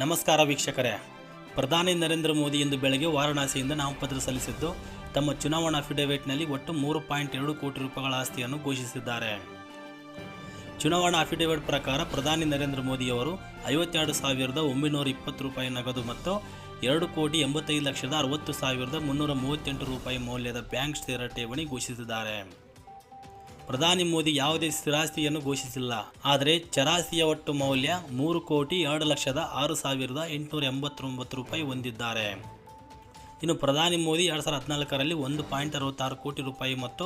ನಮಸ್ಕಾರ ವೀಕ್ಷಕರೇ. ಪ್ರಧಾನಿ ನರೇಂದ್ರ ಮೋದಿ ಇಂದು ಬೆಳಗ್ಗೆ ವಾರಣಾಸಿಯಿಂದ ನಾಮಪತ್ರ ಸಲ್ಲಿಸಿದ್ದು, ತಮ್ಮ ಚುನಾವಣಾ ಅಫಿಡವಿಟ್ನಲ್ಲಿ ಒಟ್ಟು ಮೂರು ಪಾಯಿಂಟ್ ಎರಡು ಕೋಟಿ ರೂಪಾಯಿಗಳ ಆಸ್ತಿಯನ್ನು ಘೋಷಿಸಿದ್ದಾರೆ. ಚುನಾವಣಾ ಅಫಿಡವಿಟ್ ಪ್ರಕಾರ ಪ್ರಧಾನಿ ನರೇಂದ್ರ ಮೋದಿಯವರು ಐವತ್ತೆರಡು ಸಾವಿರದ ಒಂಬೈನೂರ ಇಪ್ಪತ್ತು ರೂಪಾಯಿ ನಗದು ಮತ್ತು ಎರಡು ಕೋಟಿ ಎಂಬತ್ತೈದು ಲಕ್ಷದ ಅರವತ್ತು ಸಾವಿರದ ಮುನ್ನೂರ ಮೂವತ್ತೆಂಟು ರೂಪಾಯಿ ಮೌಲ್ಯದ ಬ್ಯಾಂಕ್ ಸ್ಥಿರ ಠೇವಣಿ ಘೋಷಿಸಿದ್ದಾರೆ. ಪ್ರಧಾನಿ ಮೋದಿ ಯಾವುದೇ ಸ್ಥಿರಾಸ್ತಿಯನ್ನು ಘೋಷಿಸಿಲ್ಲ. ಆದರೆ ಚರಾಸ್ತಿಯ ಒಟ್ಟು ಮೌಲ್ಯ ಮೂರು ಕೋಟಿ ಎರಡು ಲಕ್ಷದ ಆರು ಸಾವಿರದ ಎಂಟುನೂರ ಎಂಬತ್ತೊಂಬತ್ತು ರೂಪಾಯಿ ಹೊಂದಿದ್ದಾರೆ. ಇನ್ನು ಪ್ರಧಾನಿ ಮೋದಿ ಎರಡು ಸಾವಿರದ ಹದಿನಾಲ್ಕರಲ್ಲಿ ಒಂದು ಪಾಯಿಂಟ್ ಅರವತ್ತಾರು ಕೋಟಿ ರೂಪಾಯಿ ಮತ್ತು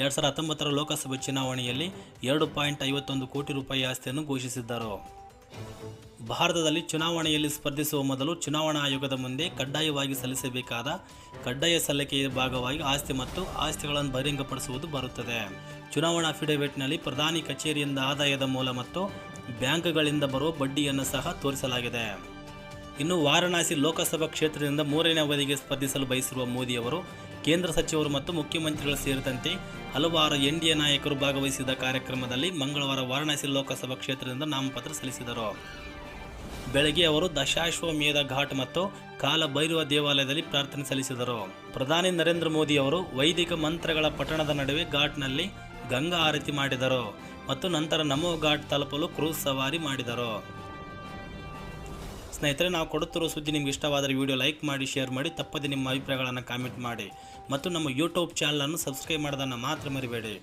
ಎರಡು ಸಾವಿರದ ಹತ್ತೊಂಬತ್ತರ ಲೋಕಸಭೆ ಚುನಾವಣೆಯಲ್ಲಿ ಎರಡು ಪಾಯಿಂಟ್ ಐವತ್ತೊಂದು ಕೋಟಿ ರೂಪಾಯಿ ಆಸ್ತಿಯನ್ನು ಘೋಷಿಸಿದ್ದರು. ಭಾರತದಲ್ಲಿ ಚುನಾವಣೆಯಲ್ಲಿ ಸ್ಪರ್ಧಿಸುವ ಮೊದಲು ಚುನಾವಣಾ ಆಯೋಗದ ಮುಂದೆ ಕಡ್ಡಾಯವಾಗಿ ಸಲ್ಲಿಸಬೇಕಾದ ಕಡ್ಡಾಯ ಸಲ್ಲಿಕೆಯ ಭಾಗವಾಗಿ ಆಸ್ತಿ ಮತ್ತು ಆಸ್ತಿಗಳನ್ನು ಬಹಿರಂಗಪಡಿಸುವುದು ಬರುತ್ತದೆ. ಚುನಾವಣಾ ಅಫಿಡವಿಟ್ನಲ್ಲಿ ಪ್ರಧಾನಿ ಕಚೇರಿಯಿಂದ ಆದಾಯದ ಮೂಲ ಮತ್ತು ಬ್ಯಾಂಕ್ಗಳಿಂದ ಬರುವ ಬಡ್ಡಿಯನ್ನು ಸಹ ತೋರಿಸಲಾಗಿದೆ. ಇನ್ನು ವಾರಣಾಸಿ ಲೋಕಸಭಾ ಕ್ಷೇತ್ರದಿಂದ ಮೂರನೇ ಅವಧಿಗೆ ಸ್ಪರ್ಧಿಸಲು ಬಯಸಿರುವ ಮೋದಿಯವರು ಕೇಂದ್ರ ಸಚಿವರು ಮತ್ತು ಮುಖ್ಯಮಂತ್ರಿಗಳು ಸೇರಿದಂತೆ ಹಲವಾರು ಎನ್ಡಿಎ ನಾಯಕರು ಭಾಗವಹಿಸಿದ ಕಾರ್ಯಕ್ರಮದಲ್ಲಿ ಮಂಗಳವಾರ ವಾರಣಾಸಿ ಲೋಕಸಭಾ ಕ್ಷೇತ್ರದಿಂದ ನಾಮಪತ್ರ ಸಲ್ಲಿಸಿದರು. ಬೆಳಗ್ಗೆ ಅವರು ದಶಾಶ್ವಮೇಧ ಘಾಟ್ ಮತ್ತು ಕಾಲಭೈರವ ದೇವಾಲಯದಲ್ಲಿ ಪ್ರಾರ್ಥನೆ ಸಲ್ಲಿಸಿದರು. ಪ್ರಧಾನಿ ನರೇಂದ್ರ ಮೋದಿ ಅವರು ವೈದಿಕ ಮಂತ್ರಗಳ ಪಟ್ಟಣದ ನಡುವೆ ಘಾಟ್ನಲ್ಲಿ ಗಂಗಾ ಆರತಿ ಮಾಡಿದರು ಮತ್ತು ನಂತರ ನಮೋ ಘಾಟ್ ತಲುಪಲು ಕ್ರೂಸ್ ಸವಾರಿ ಮಾಡಿದರು. ಸ್ನೇಹಿತರೆ, ನಾವು ಕೊಡುತ್ತಿರುವ ಸುದ್ದಿ ನಿಮ್ಗೆ ಇಷ್ಟವಾದರೆ ವಿಡಿಯೋ ಲೈಕ್ ಮಾಡಿ, ಶೇರ್ ಮಾಡಿ, ತಪ್ಪದೆ ನಿಮ್ಮ ಅಭಿಪ್ರಾಯಗಳನ್ನು ಕಾಮೆಂಟ್ ಮಾಡಿ. ಮತ್ತು ನಮ್ಮ ಯೂಟ್ಯೂಬ್ ಚಾನಲನ್ನು ಸಬ್ಸ್ಕ್ರೈಬ್ ಮಾಡೋದನ್ನು ಮಾತ್ರ ಮರಿಬೇಡಿ.